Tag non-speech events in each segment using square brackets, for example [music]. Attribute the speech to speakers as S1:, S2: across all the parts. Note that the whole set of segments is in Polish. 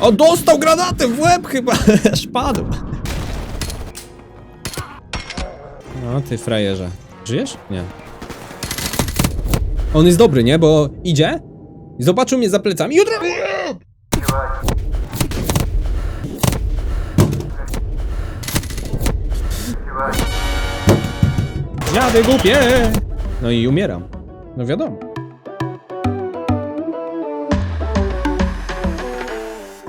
S1: O, dostał granatem w łeb chyba! [laughs] Aż padł. No, ty frajerze. Żyjesz? Nie. On jest dobry, nie? Bo idzie i zobaczył mnie za plecami. Jutro! Dziady głupie! No i umieram. No wiadomo.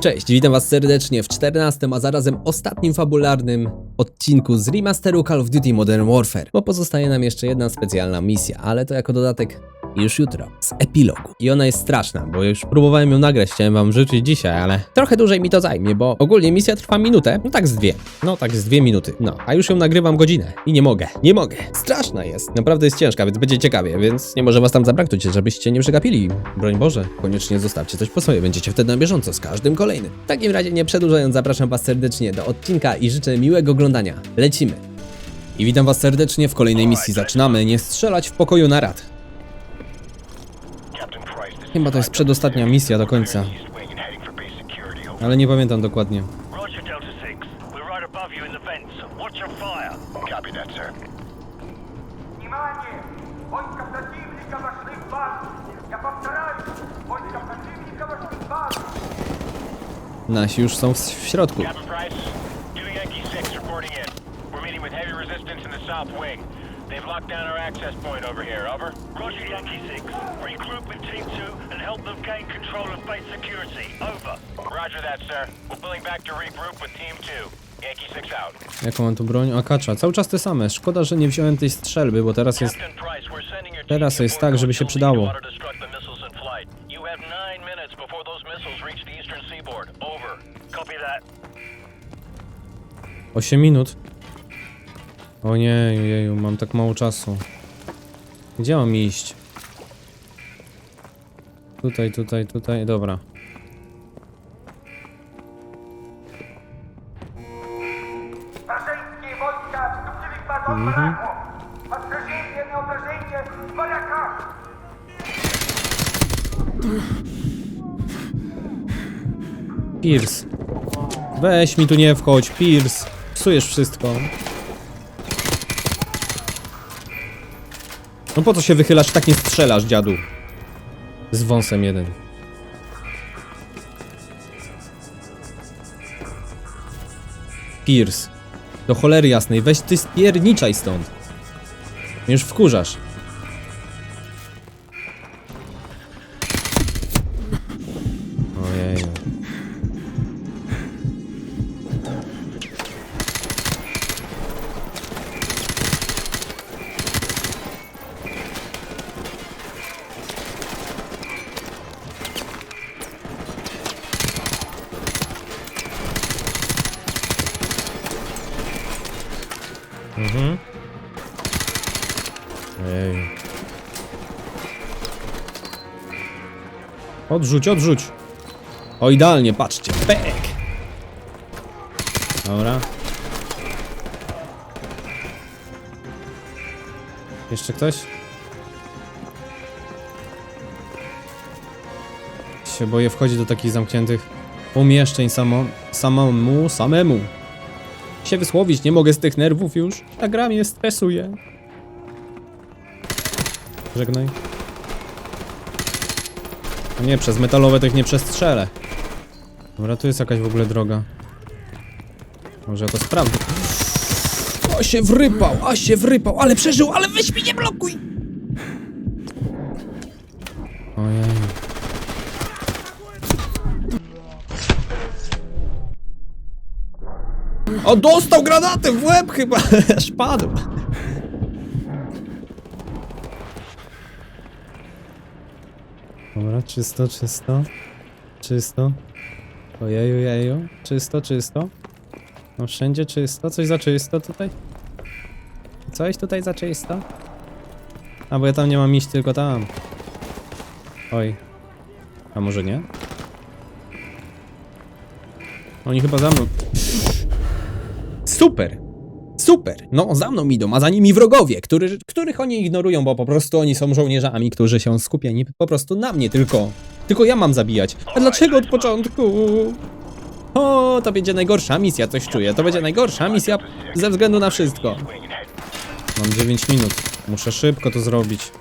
S1: Cześć, witam was serdecznie w 14, a zarazem ostatnim fabularnym odcinku z remasteru Call of Duty Modern Warfare, bo pozostaje nam jeszcze jedna specjalna misja, ale to jako dodatek już jutro, z epilogu. I ona jest straszna, bo już próbowałem ją nagrać, chciałem wam wrzucić dzisiaj, ale trochę dłużej mi to zajmie, bo ogólnie misja trwa minutę, no tak z dwie, no tak z dwie minuty, no, a już ją nagrywam godzinę i nie mogę, nie mogę. Straszna jest, naprawdę jest ciężka, więc będzie ciekawie, więc nie może was tam zabraknąć, żebyście nie przegapili. Broń Boże, koniecznie zostawcie coś po sobie, będziecie wtedy na bieżąco z każdym kolejnym. W takim razie nie przedłużając, zapraszam was serdecznie do odcinka i życzę miłego oglądania. Lecimy. I witam was serdecznie w kolejnej misji. Zaczynamy nie strzelać w pokoju na rad. Chyba to jest przedostatnia misja do końca, ale nie pamiętam dokładnie. Nasi już są w, w środku.
S2: Captain Price, two Yankee 6 reporting in. We're meeting with heavy resistance in the south wing. They've locked down our access point over here. Over.
S3: Roger, Yankee 6. Regroup with Team 2 and help them gain control of base security. Over.
S2: Roger that, sir. We're pulling back to regroup with Team 2. Yankee 6 out.
S1: Jaką mam tu broń? Akacza. Cały czas te same. Szkoda, że nie wziąłem tej strzelby, bo teraz jest... Teraz jest tak, żeby się przydało.
S2: You have nine minutes before those missiles reach the
S1: 8 minut. O nie, jeju, mam tak mało czasu. Gdzie mam iść? Tutaj, tutaj, tutaj, dobra.
S4: Mhm.
S1: Pierce. Weź mi tu nie wchodź, Pierce. Psujesz wszystko. No po co się wychylasz, tak nie strzelasz, dziadu? Z wąsem jeden. Pierce. Do cholery jasnej, weź ty spierniczaj stąd. Już wkurzasz. Odrzuć, odrzuć. O, idealnie, patrzcie. Pek! Dobra. Jeszcze ktoś? Się boję wchodzić do takich zamkniętych pomieszczeń samo, samemu, samemu. Się wysłowić, nie mogę z tych nerwów już. Ta gra mnie stresuje. Żegnaj. No nie, przez metalowe tych nie przestrzelę. Dobra, tu jest jakaś w ogóle droga. Może ja to sprawdzę. A się wrypał, a się wrypał, ale przeżył, ale weź nie blokuj! Ojej. O, dostał granatem w łeb chyba, [laughs] aż padł. Dobra, czysto, czysto. Czysto. Ojeju, jeju. Czysto, czysto. No wszędzie czysto. Coś za czysto tutaj? Coś tutaj za czysto? A bo ja tam nie mam iść, tylko tam. Oj. A może nie? Oni chyba za mną. Super! Super! No, za mną idą, a za nimi wrogowie, który, których oni ignorują, bo po prostu oni są żołnierzami, którzy się skupieni po prostu na mnie tylko. Tylko ja mam zabijać. A dlaczego od początku? O, to będzie najgorsza misja, coś czuję. To będzie najgorsza misja ze względu na wszystko. Mam 9 minut. Muszę szybko to zrobić.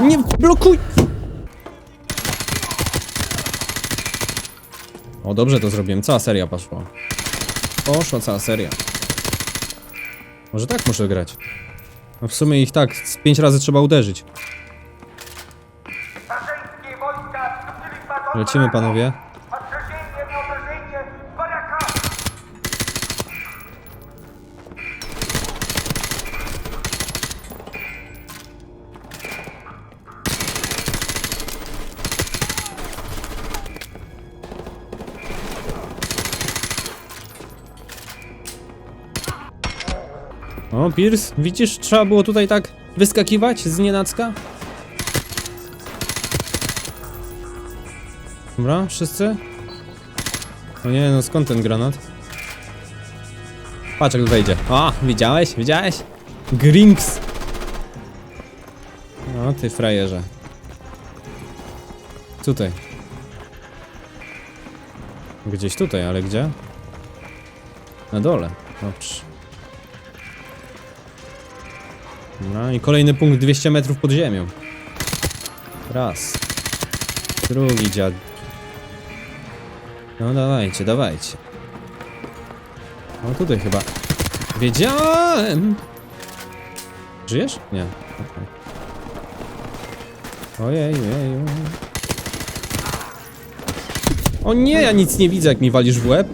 S1: Nie blokuj! O, dobrze to zrobiłem. Cała seria poszła. Poszła cała seria. Może tak muszę grać. No w sumie ich tak z pięć razy trzeba uderzyć. Lecimy, panowie. Pierce, widzisz, trzeba było tutaj tak wyskakiwać z nienacka? Dobra, wszyscy? O nie, no skąd ten granat? Patrz jak wejdzie. O, widziałeś? Widziałeś? Grinks! O, ty frajerze. Tutaj. Gdzieś tutaj, ale gdzie? Na dole. Dobrze. No i kolejny punkt 200 metrów pod ziemią. Raz. Drugi dziad. No dawajcie, dawajcie. No tutaj chyba. Wiedziałem! Żyjesz? Nie. Okay. Ojej, ojej. O nie, ja nic nie widzę jak mi walisz w łeb.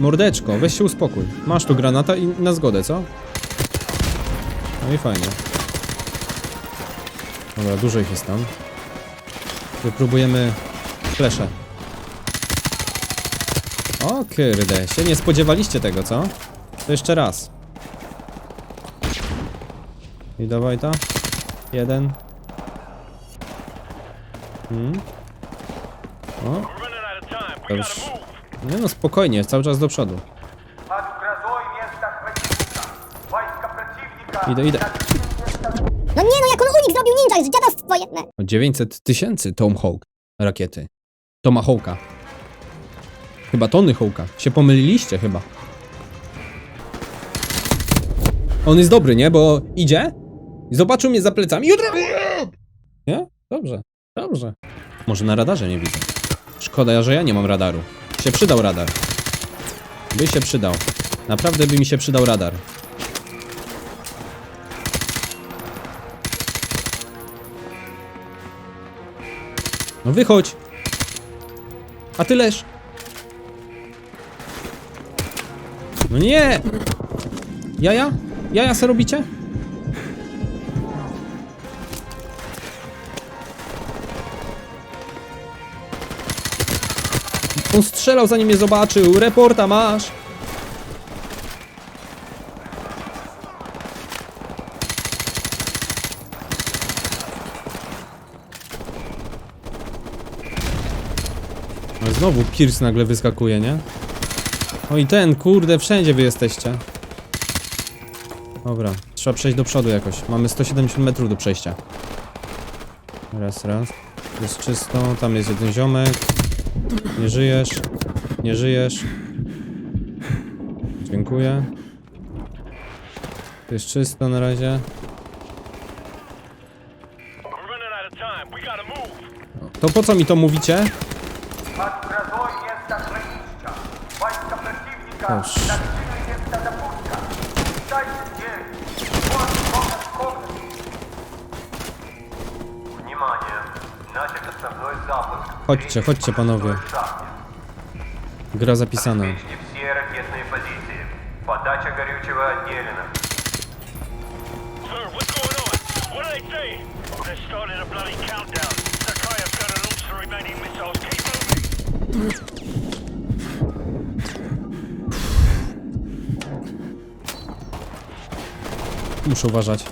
S1: Mordeczko, weź się uspokój. Masz tu granata i na zgodę, co? No i fajnie. Dobra, dużo ich jest tam. Wypróbujemy flesze. O kurde, się nie spodziewaliście tego, co? To jeszcze raz. I dawaj to. Jeden. Hmm. O,
S3: move.
S1: nie no spokojnie, cały czas do przodu. Idę, idę.
S5: No nie no, jak on unik zrobił ninja, jest dziadostwo jedne.
S1: O 900 tysięcy Tomahawk rakiety. Tomahawka. Chyba Tony Hawka. Się pomyliliście chyba. On jest dobry, nie? Bo idzie i zobaczył mnie za plecami i od razu... Nie? Dobrze, dobrze. Może na radarze nie widzę. Szkoda, że ja nie mam radaru. Się przydał radar. By się przydał. Naprawdę by mi się przydał radar. No wychodź! A ty leż! No nie! Jaja? Jaja se robicie? On strzelał zanim mnie zobaczył. Reporta masz! Znowu Pierce nagle wyskakuje, nie? O i ten, kurde, wszędzie wy jesteście. Dobra, trzeba przejść do przodu jakoś. Mamy 170 metrów do przejścia. Raz, raz. Jest czysto, tam jest jeden ziomek. Nie żyjesz. Nie żyjesz. Dziękuję. Tu jest czysto na razie. To po co mi to mówicie? Ось. Ходьте,
S4: ходьте,
S1: панове. Игра
S4: записана. все ракетные позиции. Подача горючего отделена.
S1: Muszę uważać.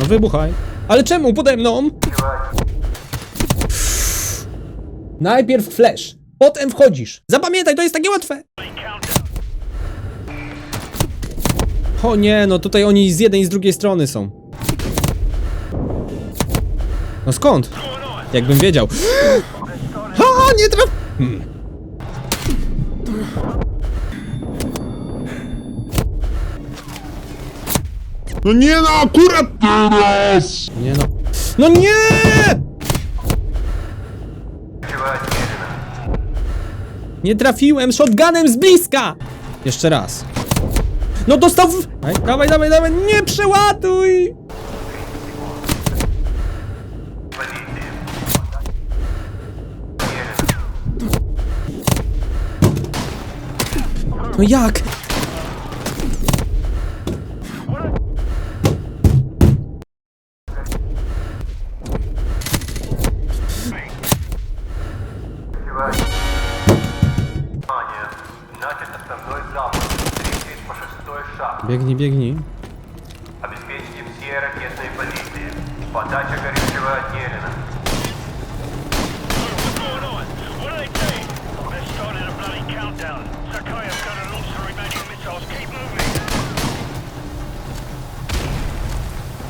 S1: No wybuchaj. Ale czemu pode mną? Najpierw flash, potem wchodzisz. Zapamiętaj, to jest takie łatwe. O nie, no tutaj oni z jednej i z drugiej strony są. No skąd? Jakbym wiedział. Nie traf... Hmm.
S6: No nie no, akurat teraz!
S1: Nie no. No nie! Nie trafiłem shotgunem z bliska! Jeszcze raz. No dostał w... Daj, Dawaj, dawaj, dawaj, nie przeładuj!
S4: Ну як?
S1: Бегни, бегни.
S4: Обеспечьте все ракетные позиции. Подача горючего отделена.
S3: What are they doing? They've started a bloody countdown. Sakai, I'm gonna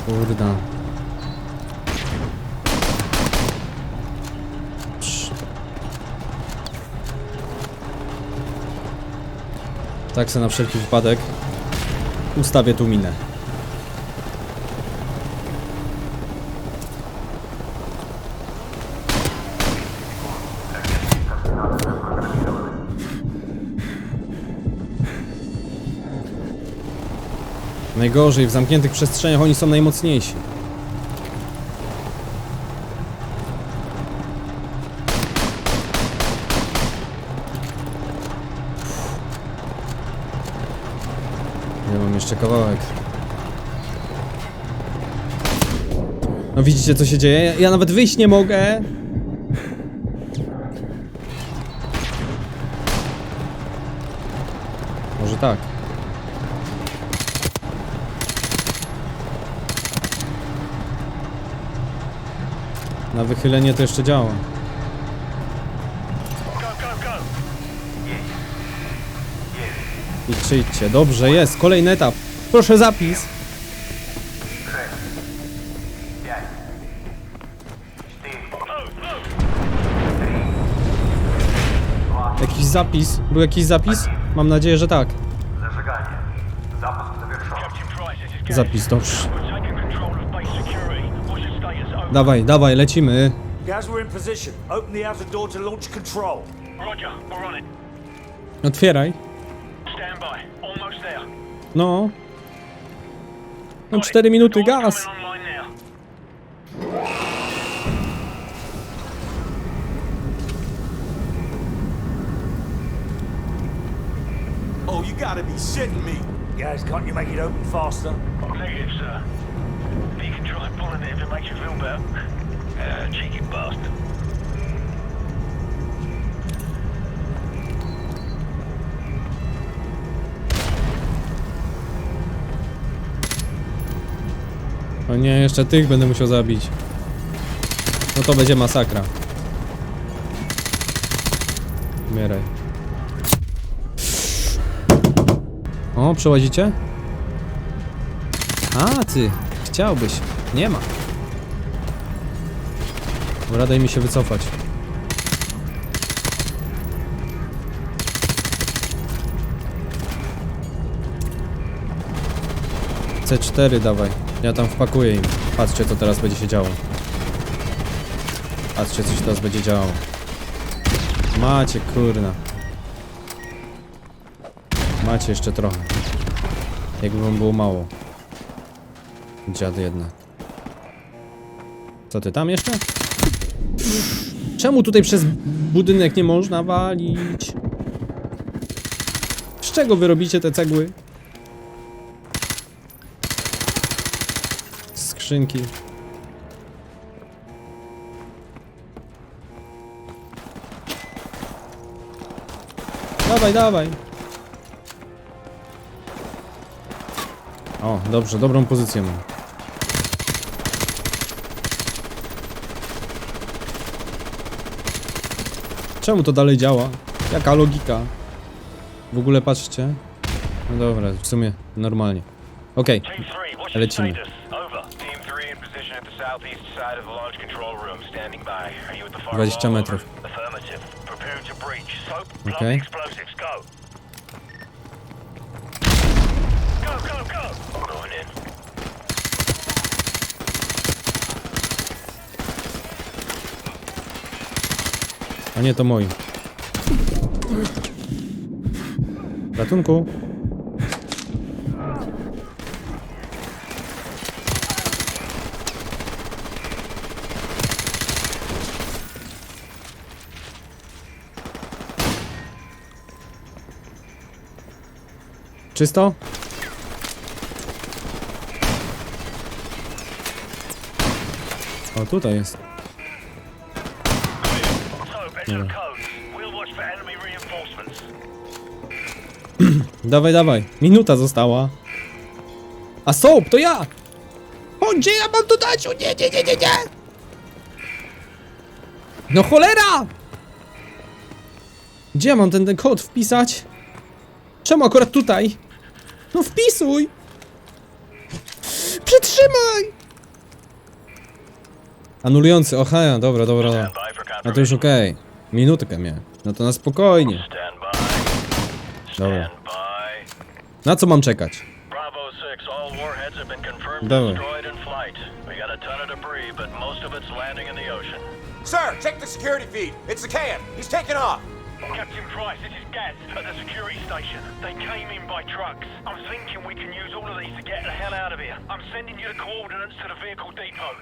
S1: Kurda. Tak se na wszelki wypadek ustawię tu minę. Najgorzej, w zamkniętych przestrzeniach oni są najmocniejsi. Ja mam jeszcze kawałek. No widzicie co się dzieje? Ja, ja nawet wyjść nie mogę. Może tak. Na wychylenie to jeszcze działa. Idźcie, idźcie. Dobrze, jest. Kolejny etap. Proszę zapis. Jakiś zapis? Był jakiś zapis? Mam nadzieję, że tak. Zapis, dobrze
S3: we're on it.
S1: Otwieraj. No. No
S3: Got it.
S1: 4 minuty, gaz.
S7: Oh, you gotta be shitting me. Guys, can't you make it open faster?
S3: Negative, sir. If it makes you feel better. Uh, cheeky bastard.
S1: O nie, jeszcze tych będę musiał zabić. No to będzie masakra. Umieraj. O, przełazicie? A, ty. Chciałbyś. Nie ma. Dobra, daj mi się wycofać. C4 dawaj. Ja tam wpakuję im. Patrzcie co teraz będzie się działo. Patrzcie co się teraz będzie działo. Macie kurna. Macie jeszcze trochę. Jakby wam było mało. Dziady jedna. Co ty tam jeszcze? Czemu tutaj przez budynek nie można walić? Z czego wy robicie te cegły? Skrzynki. Dawaj, dawaj. O, dobrze, dobrą pozycję mam. Czemu to dalej działa? Jaka logika? W ogóle patrzcie. No dobra, w sumie normalnie. Okej,
S2: Team 3, what's your
S1: lecimy.
S2: status? Over. Team 3 in position at the southeast side of the launch control room, standing by. Are you at the far
S1: 20
S2: wall?
S1: metrów.
S2: Over. Affirmative. Preparing to breach. Soap, plug
S1: Okay.
S2: the explosives. Go. Go, go, go! Going in.
S1: A nie, to moi. Ratunku. Czysto? O, tutaj jest. [clears throat] Dawaj, dawaj. Minuta została. A Soap, to ja! O, gdzie ja mam to dać? O, nie, nie, nie, nie, nie! No cholera! Gdzie ja mam ten, ten kod wpisać? Czemu akurat tutaj? No wpisuj! Przytrzymaj! Anulujący, oha, dobra, dobra, No to już okej. Minutkę miałem. No to na spokojnie.
S2: Stand by.
S1: Dobra.
S2: Stand by.
S1: Na co mam czekać?
S2: Bravo 6, all warheads have been confirmed
S1: Dawaj.
S2: destroyed in flight. We got a ton of debris, but most of it's landing in the ocean.
S7: Sir, check the security feed. It's the KF. He's taking off.
S3: Captain Price, this is Gaz at the security station. They came in by trucks. I'm thinking we can use all of these to get the hell out of here. I'm sending you the coordinates to the vehicle depot.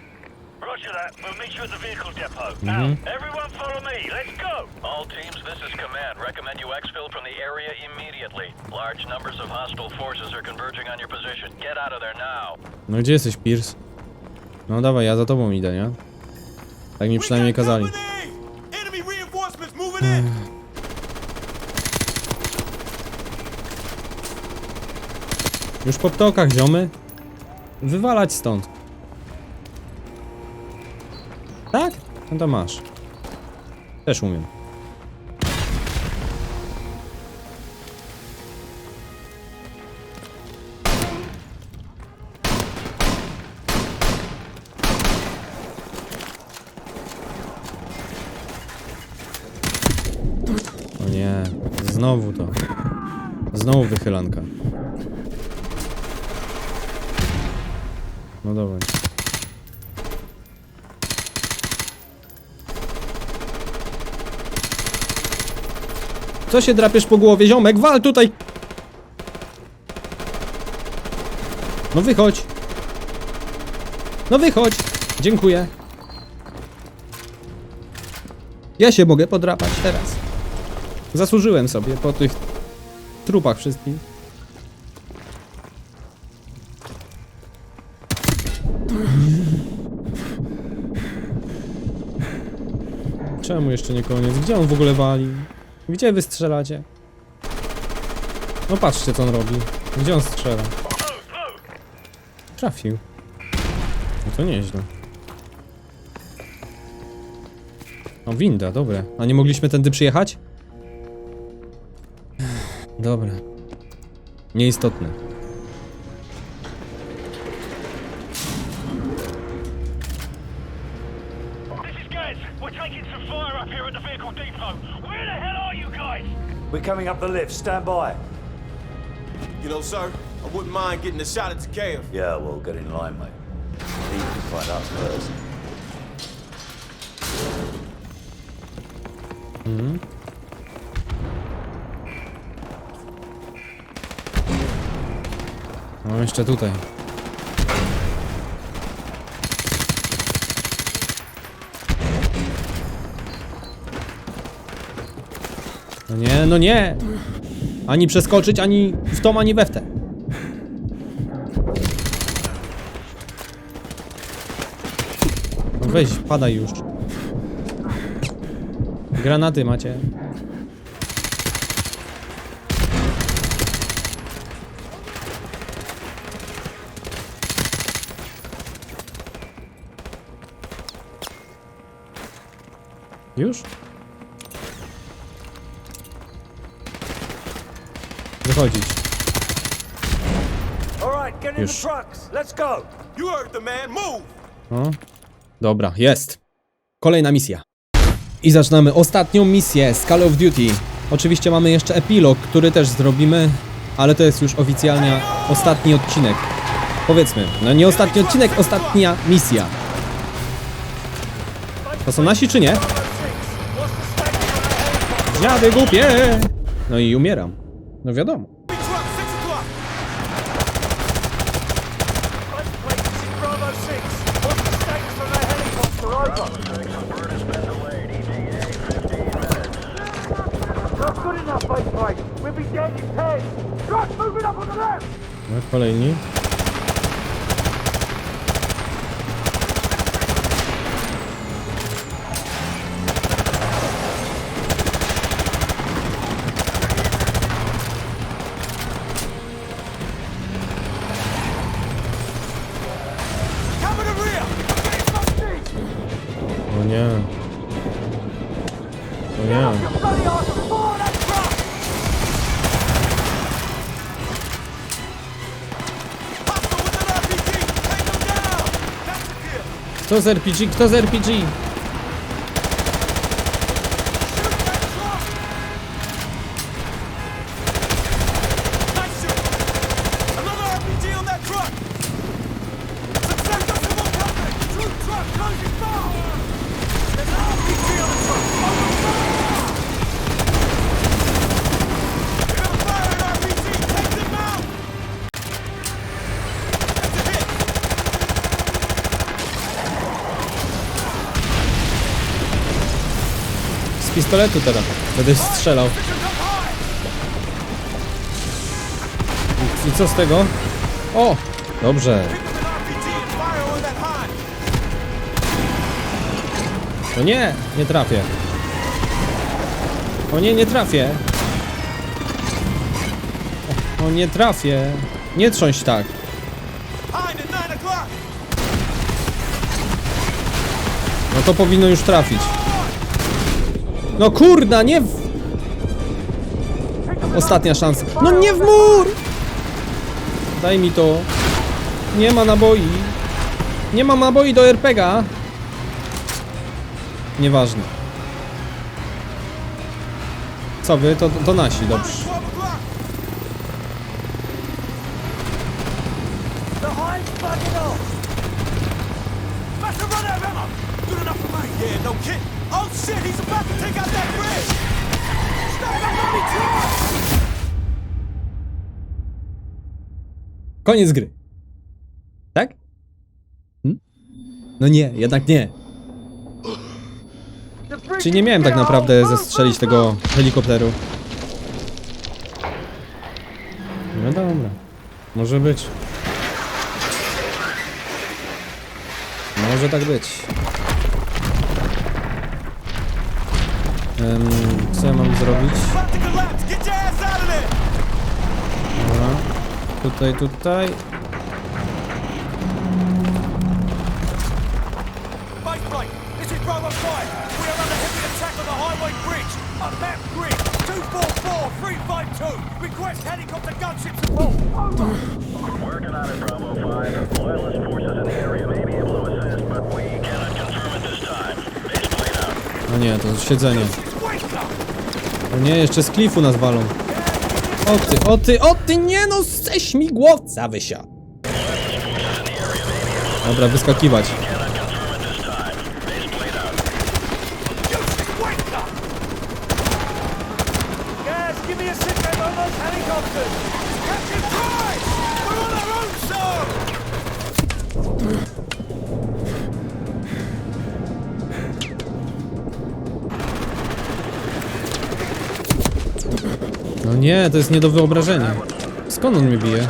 S2: Roger that. We'll meet you at the vehicle depot. Now, everyone follow me. Let's go. All teams, this is command. Recommend you exfil from the area immediately. Large numbers of hostile forces are converging on your position. Get out of there now.
S1: No gdzie jesteś, Pierce? No dawaj, ja za tobą idę, nie? Tak mi przynajmniej kazali.
S7: Enemy reinforcements moving in.
S1: Już po ptokach, ziomy. Wywalać stąd. Tak? No to masz. Też umiem. O nie, znowu to. Znowu wychylanka. No dawaj. Co się drapiesz po głowie, ziomek? Wal tutaj! No wychodź! No wychodź! Dziękuję. Ja się mogę podrapać teraz. Zasłużyłem sobie po tych trupach wszystkich. Czemu jeszcze nie koniec? Gdzie on w ogóle wali? Gdzie wy strzelacie? No patrzcie co on robi. Gdzie on strzela? Trafił. No to nieźle. O, winda, dobre. A nie mogliśmy tędy przyjechać? Dobra. Nieistotne.
S7: Coming up the lift. Stand by.
S8: You know, sir, I wouldn't mind getting a shot at Takeo.
S7: Yeah, well, get in line, mate. He can find us first. Hmm?
S1: No jeszcze tutaj. No nie, no nie! Ani przeskoczyć, ani w tą, ani we w tę. No weź, padaj już. Granaty macie. Już?
S8: Man. Move!
S1: No. Dobra, jest. Kolejna misja. I zaczynamy ostatnią misję z Call of Duty. Oczywiście mamy jeszcze epilog, który też zrobimy, ale to jest już oficjalnie ostatni odcinek. Powiedzmy, no nie ostatni odcinek, ostatnia misja. To są nasi czy nie? Dziady głupie! No i umieram. No wiadomo.
S8: Truck, 6 o'clock!
S7: Light plate is in Bravo 6. What's the status on that helicopter? Over. Not good enough, light plate. We'll be dead in 10. Truck moving up on the left.
S1: No, kolejni.
S8: Cover the rear!
S1: O nie. O nie.
S8: That's a kill!
S1: Kto z RPG? Kto z RPG? Pistoletu teraz. Będę strzelał. I co z tego? O! Dobrze. O nie! Nie trafię. O nie, nie trafię. O, nie trafię. Nie trząść tak.
S8: Hind at 9 o'clock!
S1: No to powinno już trafić. No kurda, nie w... Ostatnia szansa. No nie w mur! Daj mi to. Nie ma naboi. Nie ma naboi do RPGa. Nieważne. Co wy? To, to nasi, dobrze.
S8: Shit, he's about to take out that bridge! Stop that money truck!
S1: Koniec gry. Tak? Hm? No nie, jednak nie. Czy nie miałem tak naprawdę zestrzelić tego helikopteru? No dobra. Może być. Może tak być. Em, co ja mam zrobić? Dobra. Tutaj, tutaj.
S8: Base plate, this is Bravo 5. We are under heavy attack on the highway bridge. A map grid, 244-352. Request helicopter gunship support. Over.
S2: Working on it, Bravo 5. Loyalist forces in the area may be able to assist, but we cannot confirm at this time. Base plate out.
S1: No nie, to siedzenie. O nie, jeszcze z klifu nas walą. O ty, o ty, o ty, nie no, ze śmigłowca wysia. Dobra, wyskakiwać. Nie, to jest nie do wyobrażenia. Skąd on mnie bije?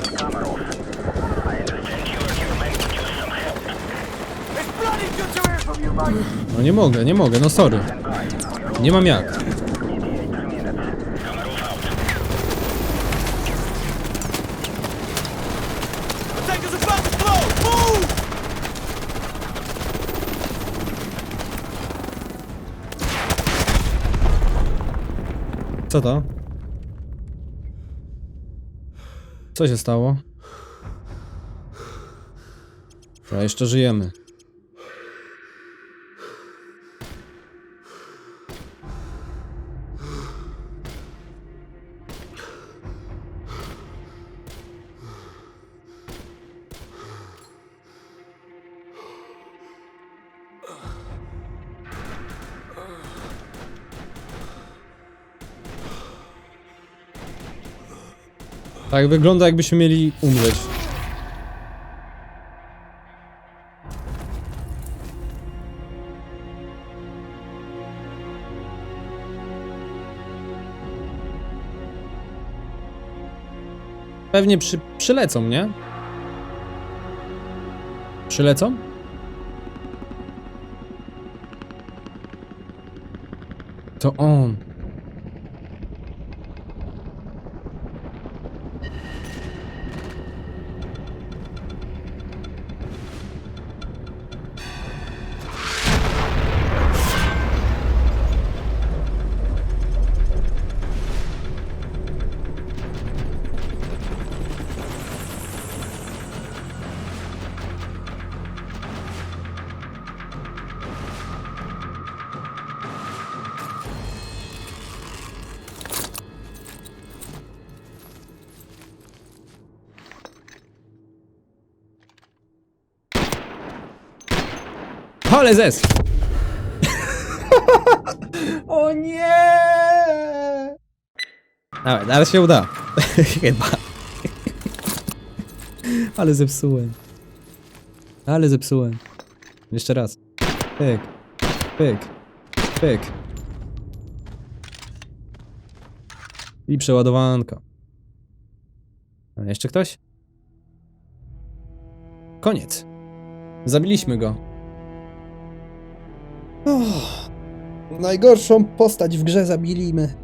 S1: No nie mogę, nie mogę, no sorry. Nie mam jak. Co to? Co się stało? A jeszcze żyjemy. Tak wygląda jakbyśmy mieli umrzeć. Pewnie przy, przylecą, nie? Przylecą? To on. Ale zes! [laughs] o nie! Dawaj, ale się uda. [laughs] Chyba. Ale zepsułem. Ale zepsułem. Jeszcze raz. Pyk. Pyk. Pyk. I przeładowanko. A jeszcze ktoś? Koniec. Zabiliśmy go. Oh, najgorszą postać w grze zabiliśmy.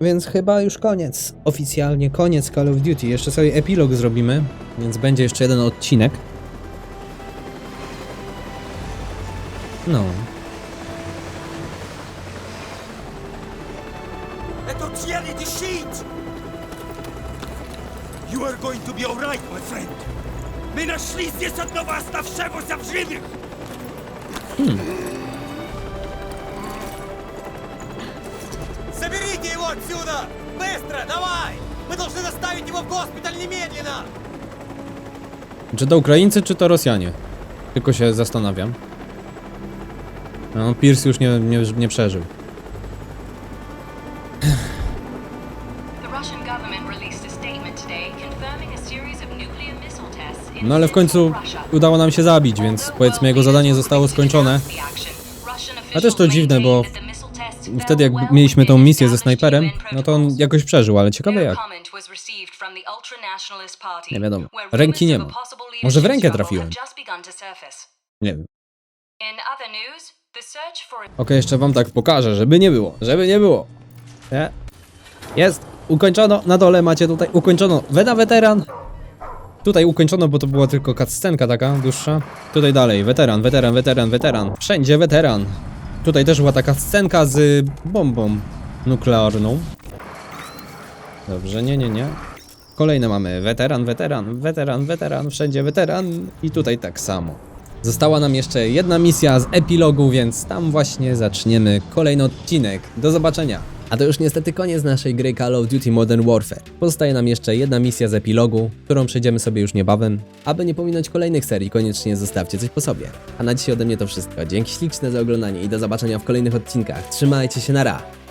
S1: Więc chyba już koniec. Oficjalnie koniec Call of Duty. Jeszcze sobie epilog zrobimy, więc będzie jeszcze jeden odcinek. No.
S8: Это Jelly щит! You are going to be alright, my friend. Мы нашли здесь одного оставшегося в живых! Заберите его отсюда! Быстро, давай! Мы должны доставить его в госпиталь немедленно!
S1: Czy to Ukraińcy, czy to Rosjanie? Tylko się zastanawiam. No, Pierce już nie, nie, nie przeżył.
S9: The Russian government released a statement today confirming a series of nuclear missile tests in
S1: No ale w końcu
S9: Russia.
S1: udało nam się zabić, więc powiedzmy jego zadanie zostało skończone. A też to dziwne, bo Wtedy jak mieliśmy tą misję ze snajperem, no to on jakoś przeżył, ale ciekawe jak. Nie wiadomo. Ręki nie ma. Może w rękę trafiłem. Nie wiem. Okej, jeszcze wam tak pokażę, żeby nie było, żeby nie było. Nie. Jest, ukończono, na dole macie tutaj, ukończono Weda Weteran. Tutaj ukończono, bo to była tylko cutscenka taka dłuższa. Tutaj dalej, weteran, weteran, weteran, weteran. Wszędzie weteran. Tutaj też była taka scenka z bombą nuklearną. Dobrze, nie, nie, nie. Kolejne mamy weteran, weteran, weteran, weteran, wszędzie weteran i tutaj tak samo. Została nam jeszcze jedna misja z epilogu, więc tam właśnie zaczniemy kolejny odcinek. Do zobaczenia. A to już niestety koniec naszej gry Call of Duty Modern Warfare. Pozostaje nam jeszcze jedna misja z epilogu, którą przejdziemy sobie już niebawem. Aby nie pominąć kolejnych serii, koniecznie zostawcie coś po sobie. A na dzisiaj ode mnie to wszystko. Dzięki śliczne za oglądanie i do zobaczenia w kolejnych odcinkach. Trzymajcie się, na ra!